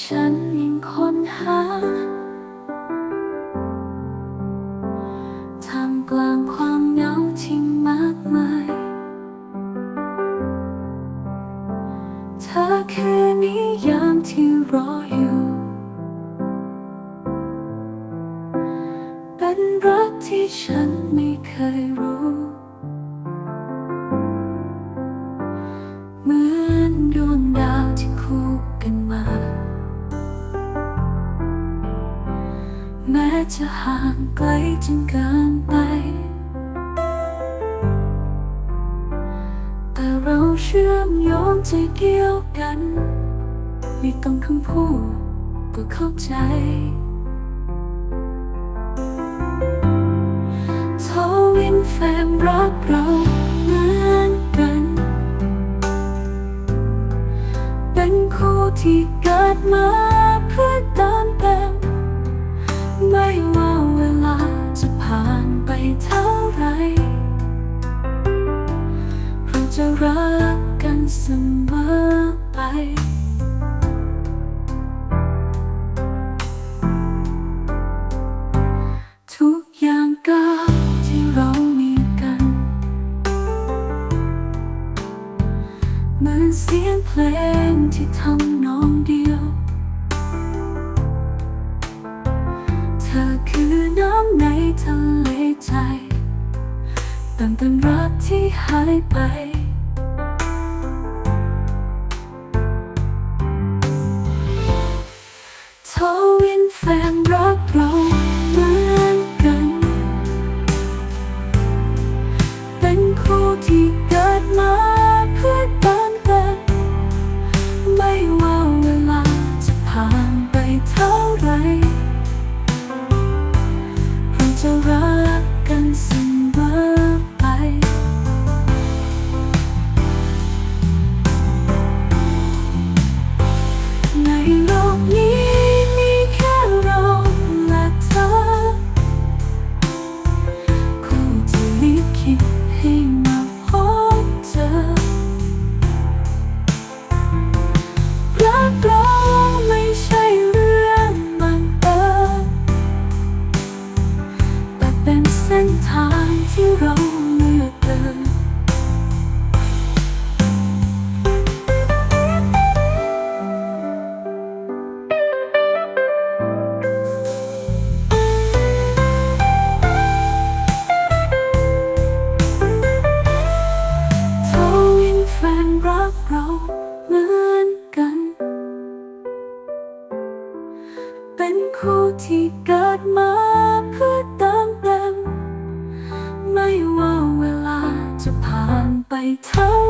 ฉันยังค้นหาทำกลางความเหงาที่มากมาย เธอคือนิยามที่รออยู่ เป็นรักที่ฉันไม่เคยรู้ แม้จะห่างไกลจนเกินไป แต่เราเชื่อมโยงใจเดียวกัน ไม่ต้องคำพูดก็เข้าใจทวินแฟนรักเรา จะรักกันเสมอไป ทุกอย่างก้าวที่เรามีกัน เหมือนเสียงเพลงที่ทำนองเดียว เธอคือน้ำในทะเลใจตั้งแต่รักที่หายไป ที่เกิดมา เป็นคู่ที่เกิดมาเพื่อเติมเต็ม ไม่ว่าเวลาจะผ่านไปเท่า